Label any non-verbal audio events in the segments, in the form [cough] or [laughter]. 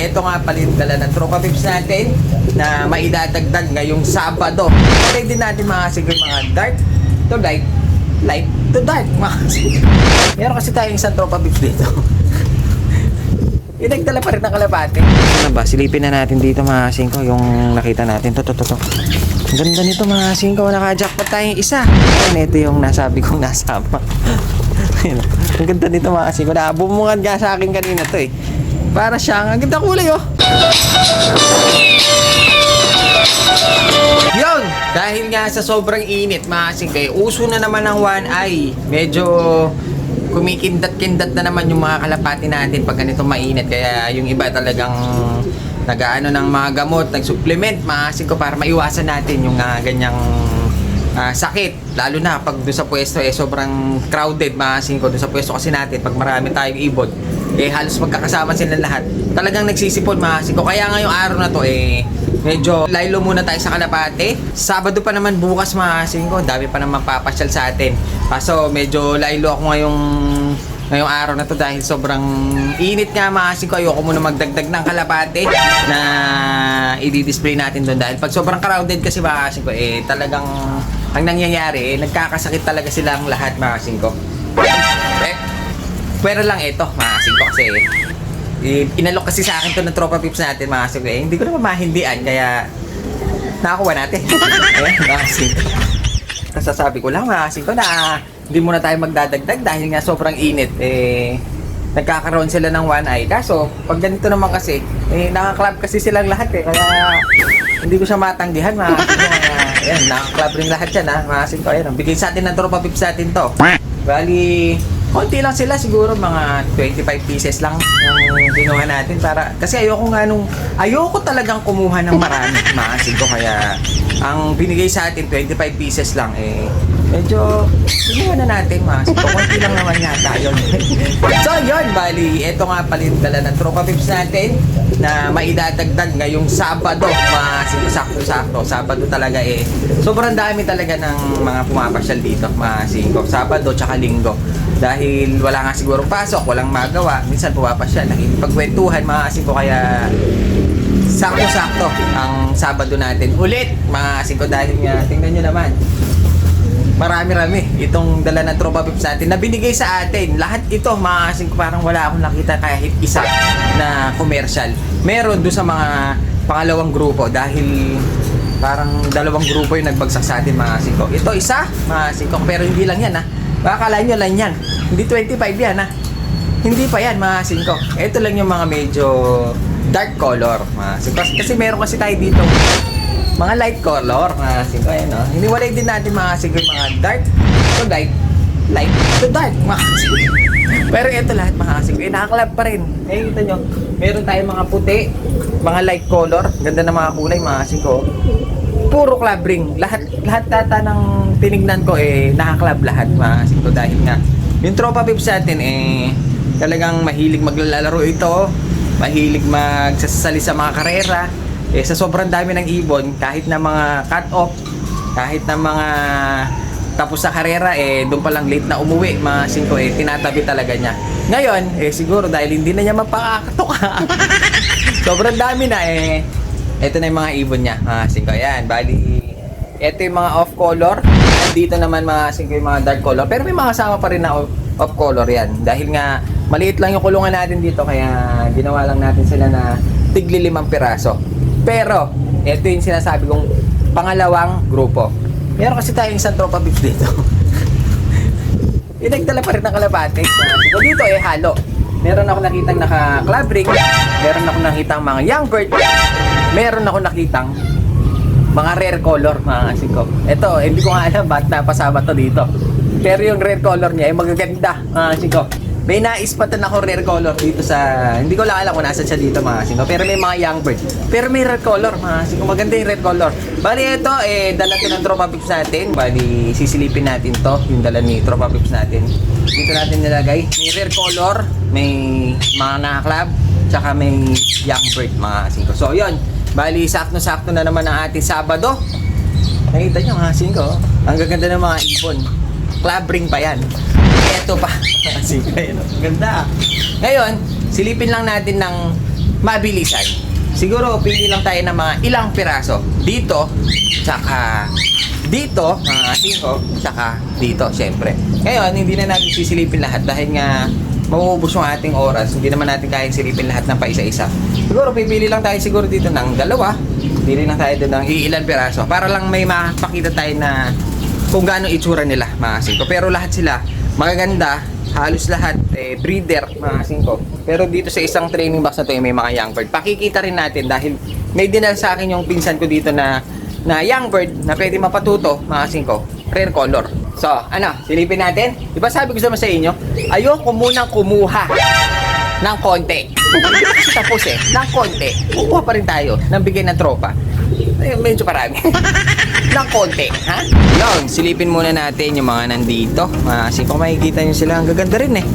eto nga pala yung dala ng tropa pips natin na maidadagdag ngayong Sabado. Pwede din natin mga sige mga dark to light, light to dark mga sige. Meron kasi tayong isang tropa pips dito. [laughs] Inagdala pa rin ng kalapate. Ano ba? Silipin na natin dito mga singko yung nakita natin. To, to, to, ganda nito mga singko. Naka-jackpot tayong isa. Ayan, ito yung nasabi kong nasama. [laughs] Ang ganda nito mga singko. Nakabumungad nga sa akin kanina to eh. Para siyang, ang ganda kulay oh. Yun! Dahil nga sa sobrang init, mga singkay, uso na naman ng one eye. Medyo kumikindat-kindat na naman yung mga kalapati natin pag ganito mainit. Kaya yung iba talagang nagaano ng mga gamot, nag-supplement, mga singko, para maiwasan natin yung ah, ganyang ah, sakit. Lalo na pag doon sa pwesto, eh, sobrang crowded, mga singko, doon sa pwesto kasi natin, pag marami tayong ibon, eh halos magkakasama sila lahat. Talagang nagsisipon, mga singko. Kaya ngayong araw na to, eh, Medyo laylo muna tayo sa Kalapate. Sabado pa naman bukas mga singko. Dami pa naman papasyal sa atin. Kaso medyo laylo ako ngayong ngayong araw na to dahil sobrang init nga mga singko. Ayoko muna magdagdag ng Kalapate na i-display natin doon. Dahil pag sobrang crowded kasi mga singko, eh talagang ang nangyayari, eh, nagkakasakit talaga silang lahat mga singko. Eh, pero lang ito mga singko kasi eh, inalok kasi sa akin to ng tropa pips natin mga singko. Eh, hindi ko naman mahindian kaya nakakuha natin. Ayan, [laughs] mga singko. Kasasabi ko lang mga singko na hindi muna tayo magdadagdag dahil nga sobrang init. Eh, nagkakaroon sila ng one eye. Kaso, pag ganito naman kasi, eh, nakaklab kasi silang lahat eh. Kaya, hindi ko siya matanggihan mga singko. Ayan, nakaklab rin lahat yan ha, mga singko. Ayan, bigay sa atin ng tropa pips natin to. Bali, konti lang sila siguro mga 25 pieces lang yung kinuha natin para kasi ayoko nga nung ayoko talagang kumuha ng marami maasin ko kaya ang binigay sa atin 25 pieces lang eh medyo kinuha na natin maasin ko konti lang naman yata yun. [laughs] So yun bali eto nga yung dala ng tropa pips natin na maidadagdag ngayong Sabado maasin ko sakto-sakto Sabado talaga eh. Sobrang dami talaga ng mga pumapasyal dito maasin ko Sabado tsaka Linggo. Dahil wala nga siguro pasok, walang magawa, minsan pumapasyal, nakikipagkwentuhan mga asin ko kaya sakto-sakto ang Sabado natin ulit mga asin ko dahil nga tingnan nyo naman marami-rami itong dala ng tropa pips natin na binigay sa atin. Lahat ito mga asin ko parang wala akong nakita kahit isa na commercial. Meron doon sa mga pangalawang grupo dahil parang dalawang grupo yung nagbagsak sa atin mga asin ko. Ito isa mga asin ko pero hindi lang yan ha baka kala nyo lang yan. Hindi 25 yan ha hindi pa yan mga asin ko. Ito lang yung mga medyo dark color mga asin ko. Kasi meron kasi tayo dito mga light color mga asin ko ayan o hiniwalay din natin mga asin ko yung mga dark to light light to dark mga asin ko pero ito lahat mga asin ko eh nakaklab pa rin. Eh kita nyo meron tayong mga puti mga light color. Ganda ng mga kulay mga asin ko puro club ring. Lahat lahat tata ng tinignan ko eh naka-club lahat mga asin ko dahil nga yung tropa pips natin eh talagang mahilig maglalaro ito, mahilig magsasali sa mga karera. Eh sa sobrang dami ng ibon, kahit na mga cut-off, kahit na mga tapos sa karera eh doon pa lang late na umuwi mga asin ko eh tinatabi talaga niya. Ngayon eh siguro dahil hindi na niya mapakakatoka. [laughs] sobrang dami na eh ito na yung mga ibon niya, mga singko. Ayan, bali, ito yung mga off color. Dito naman mga singko yung mga dark color. Pero may mga kasama pa rin na off, off color yan. Dahil nga, maliit lang yung kulungan natin dito. Kaya ginawa lang natin sila na tigli limang piraso. Pero, ito yung sinasabi kong pangalawang grupo. Meron kasi tayong isang tropa beef dito. [laughs] Inagdala pa rin ng kalapate. So, dito eh, halo. Meron ako nakitang naka-club ring. Meron ako nakitang mga young bird. Meron ako nakitang mga rare color, mga kasing ko. Ito, hindi ko nga alam ba't napasama to dito. Pero yung rare color niya ay magaganda, mga kasing ko. May naispatan ako rare color dito sa... Hindi ko lang alam kung nasan siya dito, mga kasing ko. Pero may mga young bird. Pero may rare color, mga kasing ko. Maganda yung red color. Bali, ito, eh, dala to ng Tropa Pips natin. Bali, sisilipin natin to, yung dala ni Tropa Pips natin. Dito natin nilagay. May rare color, may mga nakaklab, tsaka may young bird, mga kasing ko. So, yun. Bali, sakto-sakto na naman ang ating Sabado. Nakita nyo mga singko, ang gaganda ng mga ibon. Club ring pa yan. Eto pa. [laughs] Yun. Ang ganda. Ngayon, silipin lang natin ng mabilisan. Siguro pili lang tayo ng mga ilang piraso. Dito, tsaka dito, mga singko, tsaka dito, syempre. Ngayon, hindi na natin sisilipin lahat dahil nga mauubos yung ating oras. Hindi naman natin kayang silipin lahat ng paisa-isa. Siguro pipili lang tayo siguro dito ng dalawa. Pili lang tayo doon ng iilan piraso para lang may makakita tayo na kung gaano itsura nila, mga singko. Pero lahat sila magaganda, halos lahat eh, breeder, mga singko. Pero dito sa isang training box na to, eh, may mga young bird. Pakikita rin natin dahil may dinal sa akin yung pinsan ko dito na na young bird na pwede mapatuto, mga singko. Rare color. So, ano, silipin natin. Di ba sabi ko sa inyo, ayoko munang kumuha ng konti. Tapos eh, ng konti. Kukuha pa rin tayo ng bigay ng tropa. Eh, medyo parami. [laughs] ng konti, ha? Yun, silipin muna natin yung mga nandito. Ah, Kasi kung makikita nyo sila, ang gaganda rin eh.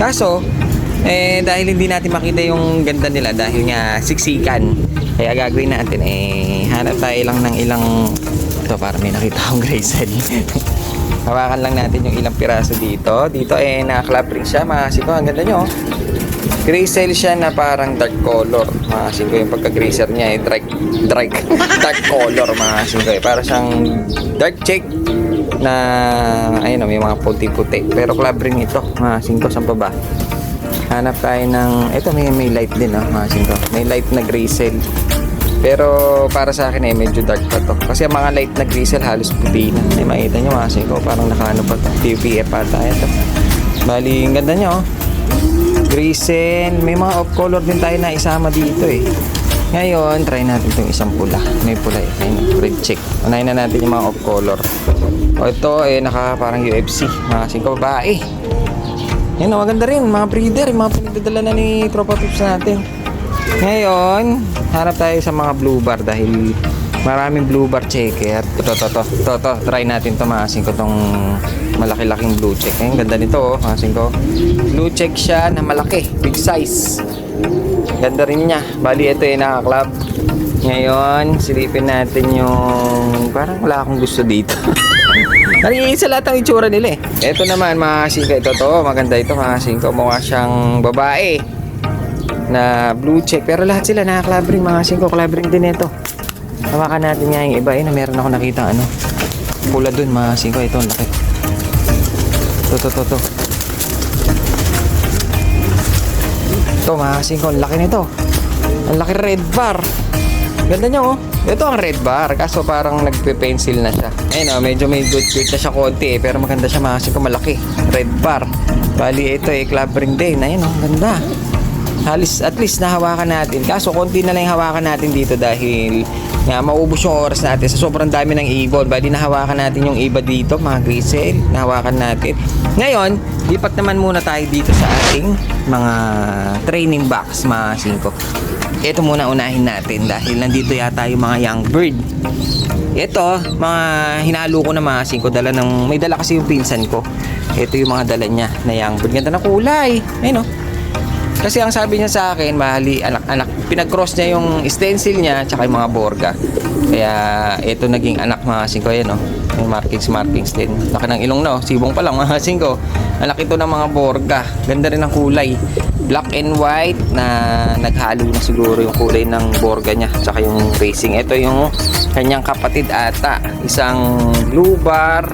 Kaso, eh, dahil hindi natin makita yung ganda nila dahil nga siksikan. Kaya gagawin natin eh, hanap tayo lang ng ilang ito para may nakita akong Grayson. [laughs] Hawakan lang natin yung ilang piraso dito. Dito eh, naka-clap ring siya. Mga siko, ang ganda nyo. Gray siya na parang dark color. Mga singko yung pagka-grazer niya eh, dark, dark, [laughs] dark color mga singko eh. Para siyang dark check na, ayun may mga puti-puti. Pero club ring ito, mga singko, saan pa ba? Hanap tayo ng, ito may, may light din oh, mga singko. May light na gray. Pero para sa akin eh, medyo dark pa to. Kasi ang mga light na cell halos puti na. Ay, makita nyo mga singko, parang nakaano pa to. PPF ata ito. Bali, ang ganda niya oh. Grayson, may mga off color din tayo na isama dito eh. Ngayon, try natin itong isang pula. May pula eh. Ayun, red check. Unahin na natin yung mga off color. O ito eh, naka parang UFC. Mga singko babae. Yan, oh, maganda rin. Mga breeder, yung mga pinagdadala na ni Tropa Pips natin. Ngayon, harap tayo sa mga blue bar dahil maraming blue bar checker. Ito, to, to, to, to. Try natin to mga singko tong malaki-laking blue check. Ayun, ganda nito oh, mga singko. Blue check siya na malaki, big size. Ganda rin niya. Bali, ito yung naka-club. Ngayon, silipin natin yung... Parang wala akong gusto dito. [laughs] Nag-iisa lahat ang itsura nila eh. Ito naman, mga singko. Ito to, maganda ito mga singko. Mukha siyang babae na blue check. Pero lahat sila naka-club ring mga singko. Club ring din ito. Hawakan natin nga yung iba. Eh, na meron ako nakita ano. Pula dun mga singko. Ito, laki. Ito, ito, ito, ito. Ito mga singko, ang laki nito. Ang laki red bar. Ganda niya oh. Ito ang red bar, kaso parang nagpe-pencil na siya. Ayun oh, medyo may good fit na siya konti eh, pero maganda siya mga singko, malaki. Red bar. Bali ito eh, club ring din. Ayun oh, ganda. Halis, at least nahawakan natin. Kaso konti na lang hawakan natin dito dahil nga maubos yung oras natin sa sobrang dami ng ibon. Bali nahawakan natin yung iba dito, mga grisel. Nahawakan natin. Ngayon, lipat naman muna tayo dito sa ating mga training box, mga singko. Ito muna unahin natin dahil nandito yata yung mga young bird. Ito, mga hinalo ko na mga singko. Dala ng, may dala kasi yung pinsan ko. Ito yung mga dala niya na young bird. Ganda na kulay. Ayun oh. Kasi ang sabi niya sa akin, mahali, anak-anak, pinag-cross niya yung stencil niya tsaka yung mga borga. Kaya ito naging anak mga singko yan, no? Yung markings, markings din. Laki ng ilong no, sibong pa lang [laughs] mga singko. Anak ito ng mga borga. Ganda rin ang kulay. Black and white na naghalo na siguro yung kulay ng borga niya tsaka yung racing. Ito yung kanyang kapatid ata. Isang blue bar,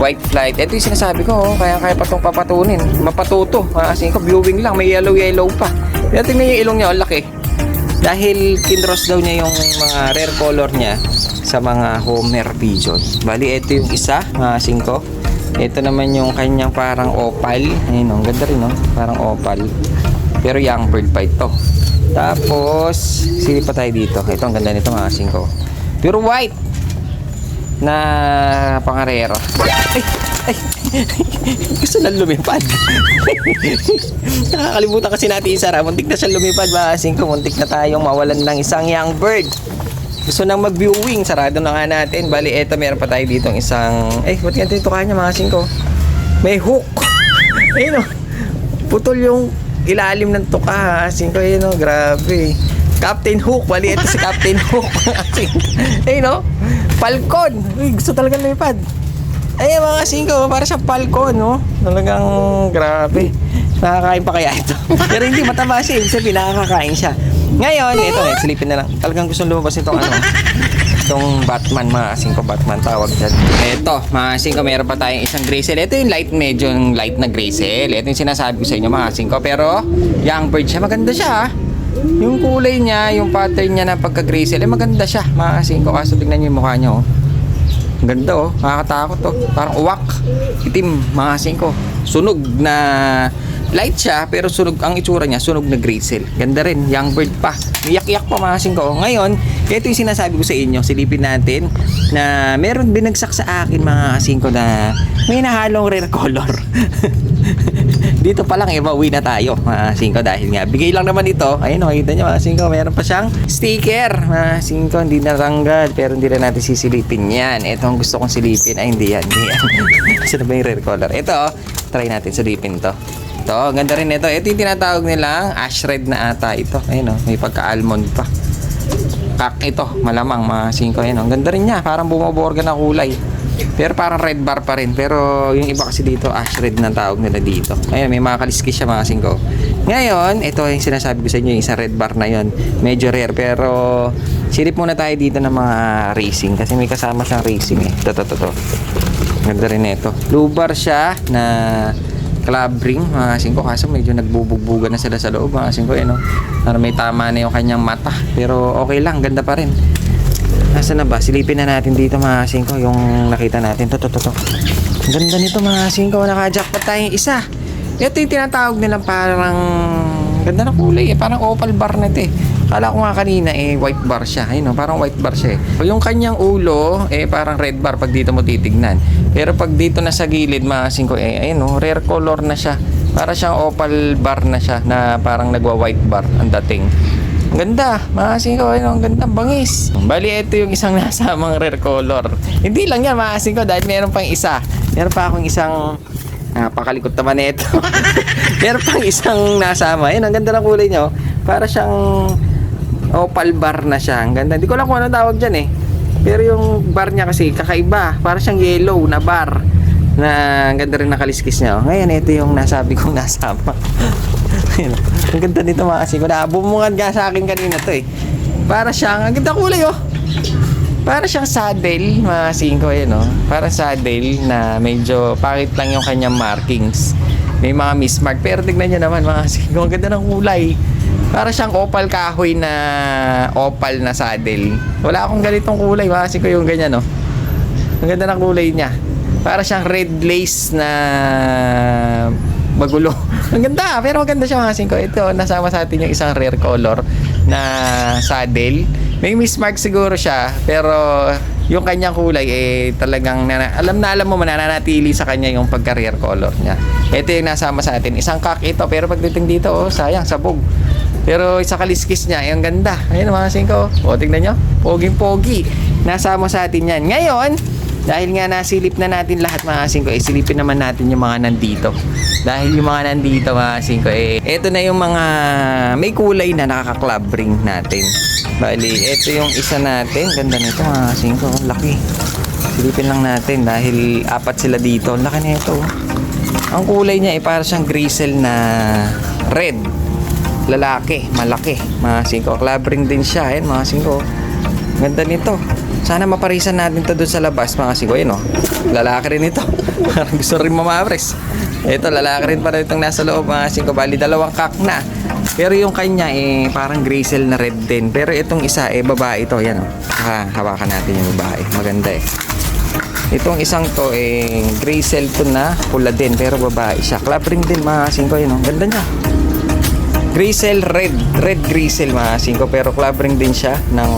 white flight. Ito yung sinasabi ko, oh, kaya kaya pa itong papatunin. Mapatuto. Kasi ko, viewing lang. May yellow-yellow pa. Kaya tingnan yung ilong niya, ang laki. Dahil kinross daw niya yung mga rare color niya sa mga Homer pigeon. Bali, ito yung isa, mga singko. Ito naman yung kanyang parang opal. Ayun, oh, ang ganda rin, no? Parang opal. Pero young bird pa ito. Tapos, sili pa tayo dito. Ito, ang ganda nito, mga singko. Pure white na pangarero. Ay, ay, [laughs] gusto na lumipad. [laughs] Nakakalimutan kasi natin isara. Muntik na siya lumipad, mga singko. Muntik na tayong mawalan ng isang young bird. Gusto nang mag-viewing. Sarado na nga natin. Bali, eto, meron pa tayo dito isang... Eh, ba't ganito ito kanya, mga singko? May hook. [laughs] Ayun o. Putol yung ilalim ng tuka, ha? Singko, ayun o. Grabe. Captain Hook. Bali, ito si Captain [laughs] Hook. Ayun o. Falcon. Uy, gusto talaga lumipad. Ay, mga singko, para sa falcon, no? Talagang grabe. Nakakain pa kaya ito? [laughs] Pero hindi mataba siya, ibig sabihin nakakakain siya. Ngayon, ito eh, silipin na lang. Talagang gusto lumabas itong ano, itong Batman, mga kasing ko, Batman tawag dyan. Ito, mga kasing ko, meron pa tayong isang Graysel. Ito yung light, medyo light na Graysel. Ito yung sinasabi ko sa inyo, mga kasing ko. Pero, young bird siya, maganda siya ah. Yung kulay niya, yung pattern niya na pagka-Graysel, eh maganda siya, mga kasing ko. Kaso tignan niyo yung mukha niya, oh. Ganda oh, nakakatakot oh. Parang uwak, itim, mga kasing ko. Sunog na light siya, pero sunog ang itsura niya, sunog na cell. Ganda rin, young bird pa. Iyak-iyak pa mga kasing ko. Ngayon, ito yung sinasabi ko sa inyo, silipin natin na meron binagsak sa akin mga kasing ko na may nahalong rare color. [laughs] [laughs] Dito pa lang, eh, mauwi na tayo, mga singko, dahil nga, bigay lang naman ito. Ayun, makita nyo, mga singko, meron pa siyang sticker. Mga singko, hindi natanggal, pero hindi na natin sisilipin yan. Ito ang gusto kong silipin. Ay, hindi yan, hindi yan. [laughs] Saan ba yung rare color? Ito, oh, try natin silipin to. Ito, ganda rin ito. Ito yung tinatawag nilang ash red na ata ito. Ayun, oh, may pagka-almond pa. Kak ito, malamang mga singko. Ayun, oh, ang ganda rin niya. Parang bumaborga na kulay. Pero parang red bar pa rin. Pero yung iba kasi dito, ash red na tawag nila dito. Ayun, may mga kaliskis siya mga singko. Ngayon, ito yung sinasabi ko sa inyo, yung isang red bar na yon Medyo rare. Pero silip muna tayo dito ng mga racing. Kasi may kasama siyang racing eh. Ito, ito, ito. ito. Ganda rin ito. Lubar siya na club ring mga singko kaso medyo nagbubugbugan na sila sa loob mga singko eh no para may tama na yung kanyang mata pero okay lang ganda pa rin Nasa na ba? Silipin na natin dito mga singko yung nakita natin. To, to, to. Ang ganda nito mga singko. Naka-jackpot tayong isa. Ito yung tinatawag nilang parang ganda na kulay eh. Parang opal bar na ito eh. Kala ko nga kanina eh white bar siya. Ayun no, parang white bar siya eh. Yung kanyang ulo eh parang red bar pag dito mo titignan. Pero pag dito na sa gilid mga singko eh ayun no, rare color na siya. Para siyang opal bar na siya na parang nagwa white bar ang dating. Ganda, mga singko, ayun, ang ganda, bangis. Bali, ito yung isang [laughs] nasamang rare color. Hindi lang yan, mga singko, dahil meron pang isa. Meron pa akong isang, napakalikot naman na ito. [laughs] meron pang isang nasama. Ayun, ang ganda ng kulay niya, oh. Para siyang opal bar na siya. Ang ganda. Hindi ko lang kung ano tawag dyan eh. Pero yung bar niya kasi kakaiba. Para siyang yellow na bar. Na ang ganda rin nakaliskis niya. Oh. Ngayon, ito yung nasabi kong nasama. [laughs] Ang ganda nito mga kasi. Bumungad nga sa akin kanina to eh. Para siyang, ang ganda kulay oh. Para siyang saddle, mga singko eh, no? Para saddle na medyo pangit lang yung kanyang markings. May mga mismark. Pero tignan nyo naman, mga singko, ang ganda ng kulay. Para siyang opal kahoy na opal na saddle. Wala akong ganitong kulay, mga singko, yung ganyan, no? Ang ganda ng kulay niya. Para siyang red lace na magulo. [laughs] Ang ganda, pero maganda siya mga singko. Ito, nasama sa atin yung isang rare color na saddle. May mismark siguro siya, pero yung kanyang kulay eh talagang nana- alam na alam mo mananatili sa kanya yung pagka-rare color niya. Ito yung nasama sa atin. Isang kak ito, pero pagdating dito, oh, sayang, sabog. Pero isa kaliskis niya, eh, ang ganda. Ayun mga singko. O, tignan nyo. Poging-pogi. Nasama sa atin yan. Ngayon, dahil nga nasilip na natin lahat mga singko, eh, silipin naman natin yung mga nandito. Dahil yung mga nandito mga singko, eh, eto na yung mga may kulay na nakaka-club ring natin. Bali, eto yung isa natin. Ganda nito mga singko. Ang laki. Silipin lang natin dahil apat sila dito. Laki nito. Ang kulay niya ay para siyang grisel na red. Lalaki, malaki. Mga singko. Club ring din siya. Ayan mga singko. Ganda nito. Sana maparisan natin to doon sa labas mga singko. Ayan oh. Lalaki rin ito. [laughs] Parang gusto rin mamapres. Ito, lalaki rin pala itong nasa loob mga singko. Bali, dalawang kak na. Pero yung kanya eh parang grisel na red din. Pero itong isa eh babae ito. Yan oh. Ha, hawakan natin yung babae. Maganda eh. Itong isang to eh grisel to na pula din pero babae siya. Club ring din mga singko yun. oh. Ganda niya. Grisel red, red grisel mga singko pero club ring din siya ng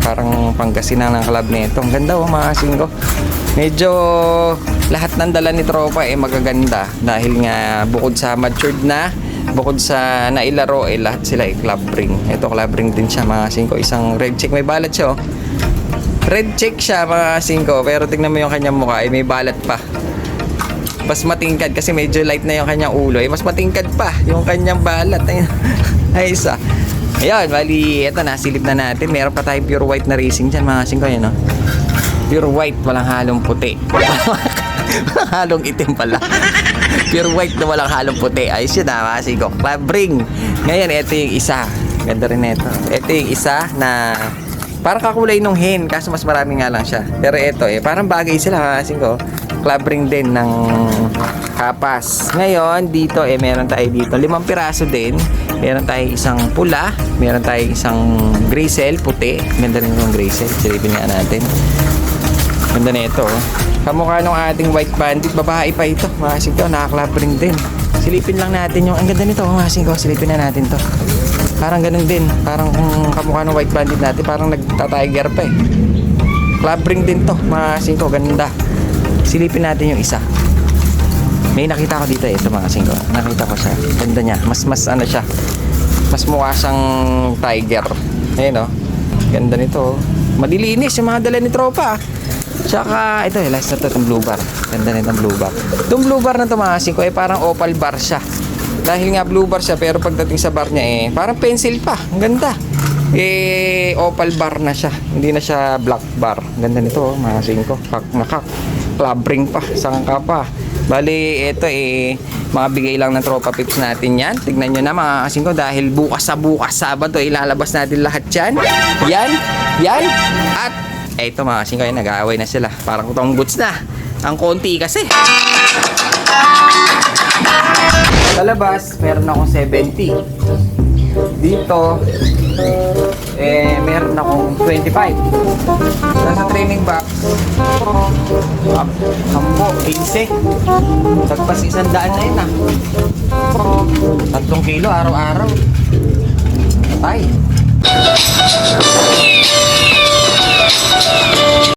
parang pangkasinan ng club nito. Ang ganda oh mga singko. Medyo lahat ng dala ni tropa eh magaganda dahil nga bukod sa matured na bukod sa nailaro eh lahat sila eh club ring. Ito club ring din siya mga singko. Isang red check may balat siya oh. Red check siya mga singko pero tignan mo yung kanyang mukha eh may balat pa mas matingkad kasi medyo light na yung kanyang ulo. Eh mas matingkad pa yung kanyang balat. Ay [laughs] isa. Ayun bali eto na silip na natin. Meron pa tayong pure white na racing dyan mga singko yun no? Pure white walang halong puti. [laughs] Walang halong itim pala. Pure white na walang halong puti. Ayos yun ah mga singko club ring ngayon eto yung isa. Ganda rin ito. Ito yung isa na parang kakulay nung hen, kaso mas marami nga lang siya. Pero ito eh, parang bagay sila kasi ko. Club ring din ng kapas. Ngayon, dito eh, meron tayo dito. Limang piraso din. Meron tayo isang pula. Meron tayo isang grisel, puti. Ganda rin yung grisel. Silipin nga natin. Ganda na ito. oh. Kamukha nung ating white bandit. Babae pa ito. Masing ko, naka-club ring din. Silipin lang natin yung, ang ganda nito. Masing ko, silipin na natin to. Parang ganun din. Parang kung kamukha ng white bandit natin, parang nagta-tiger pa eh. Club ring din to. Masing ko, ganda. Silipin natin yung isa. May nakita ko dito eh, ito mga singko. Nakita ko siya. Ganda niya. Mas, mas ano siya. Mas mukha siyang tiger. Ayun oh. Ganda nito oh. Madilinis yung mga dala ni tropa. ah. Tsaka, ito eh, last na to, itong blue bar. Ganda nitong blue bar. Itong blue bar na to mga singko, eh, parang opal bar siya. Dahil nga blue bar siya, pero pagdating sa bar niya eh, parang pencil pa. Ang ganda. Eh, opal bar na siya. Hindi na siya black bar. Ganda nito, oh, mga singko. Kak nakak. Club ring pa. Sangka pa. Bali, ito eh, mga bigay lang ng tropa pips natin yan. Tignan nyo na mga kasing ko dahil bukas sa bukas Sabado, ilalabas natin lahat yan. Yan, yan, at eto mga kasing ko, eh, nag-aaway na sila. Parang kutong boots na. Ang konti kasi. Sa labas, meron akong 70. Dito, eh, meron akong 25. Nasa training box, up, sampo, 15. Tagpas isang daan na yun ah. Tatlong kilo araw-araw. Patay.